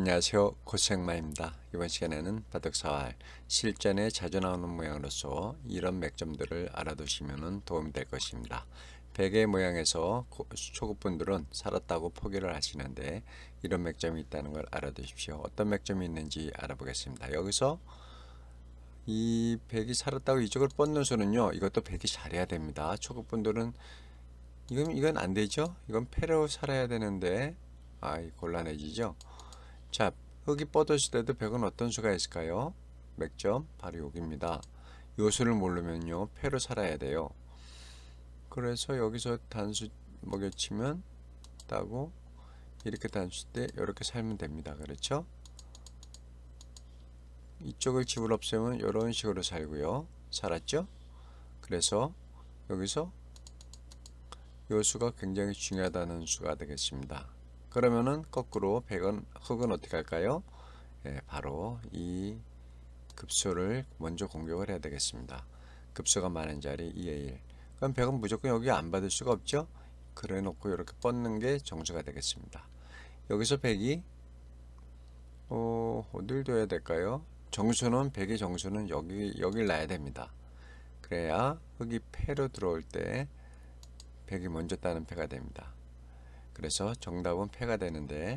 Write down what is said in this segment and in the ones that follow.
안녕하세요. 고생마입니다. 이번 시간에는 바둑사활 실전에 자주 나오는 모양으로서 이런 맥점들을 알아두시면 도움이 될 것입니다. 베개 모양에서 고- 초급분들은 살았다고 포기를 하시는데 이런 맥점이 있다는 걸 알아두십시오. 어떤 맥점이 있는지 알아보겠습니다. 여기서 이 백이 살았다고 이쪽을 뻗는 수는요 이것도 백이 잘해야 됩니다. 초급분들은 이건 이건 안 되죠? 이건 패로 살아야 되는데 아이 곤란해지죠 자, 흙이 뻗었을 때도 백은 어떤 수가 있을까요? 맥점 바로 여기입니다. 요 수를 모르면요 패로 살아야 돼요. 그래서 여기서 단수 먹여치면 따고 이렇게 단수 때 이렇게 살면 됩니다. 그렇죠? 이쪽을 집을 없애면 이런 식으로 살고요. 살았죠? 그래서 여기서 요 수가 굉장히 중요하다는 수가 되겠습니다. 그러면은 거꾸로 100은 흙은 어떻게 할까요? 예, 바로 이 급수를 먼저 공격을 해야 되겠습니다. 급수가 많은 자리 2의 1. 그럼 100은 무조건 여기 안 받을 수가 없죠? 그래 놓고 이렇게 뻗는 게 정수가 되겠습니다. 여기서 100이 어, 어딜 둬야 될까요? 정수는 100의 정수는 여기 여길 놔야 됩니다. 그래야 흙이 패로 들어올 때 100이 먼저 따는 패가 됩니다. 그래서 정답은 패가 되는데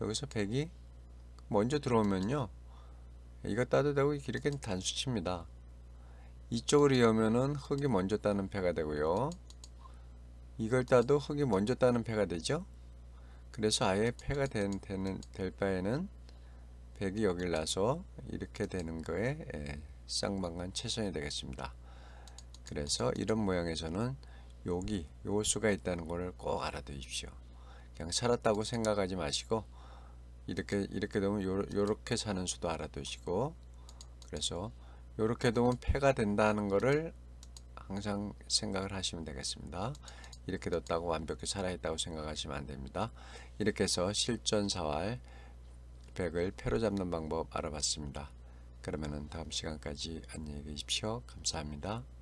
여기서 100이 먼저 들어오면요. 이거 따도 되고 이렇게 단수치입니다. 이쪽으로 이으면은 흙이 먼저 따는 패가 되고요. 이걸 따도 흙이 먼저 따는 패가 되죠? 그래서 아예 패가 된, 되는, 될 바에는 100이 여길 나서 이렇게 되는 거에 예, 쌍방간 최선이 되겠습니다. 그래서 이런 모양에서는 여기 요 수가 있다는 것을 꼭 알아두십시오. 그냥 살았다고 생각하지 마시고 이렇게 이렇게 되면 요, 요렇게 사는 수도 알아두시고 그래서 요렇게 되면 패가 된다는 것을 항상 생각을 하시면 되겠습니다. 이렇게 뒀다고 완벽히 살아있다고 생각하시면 안 됩니다. 이렇게 해서 실전 사활 100을 패로 잡는 방법 알아봤습니다. 그러면은 다음 시간까지 안녕히 계십시오. 감사합니다.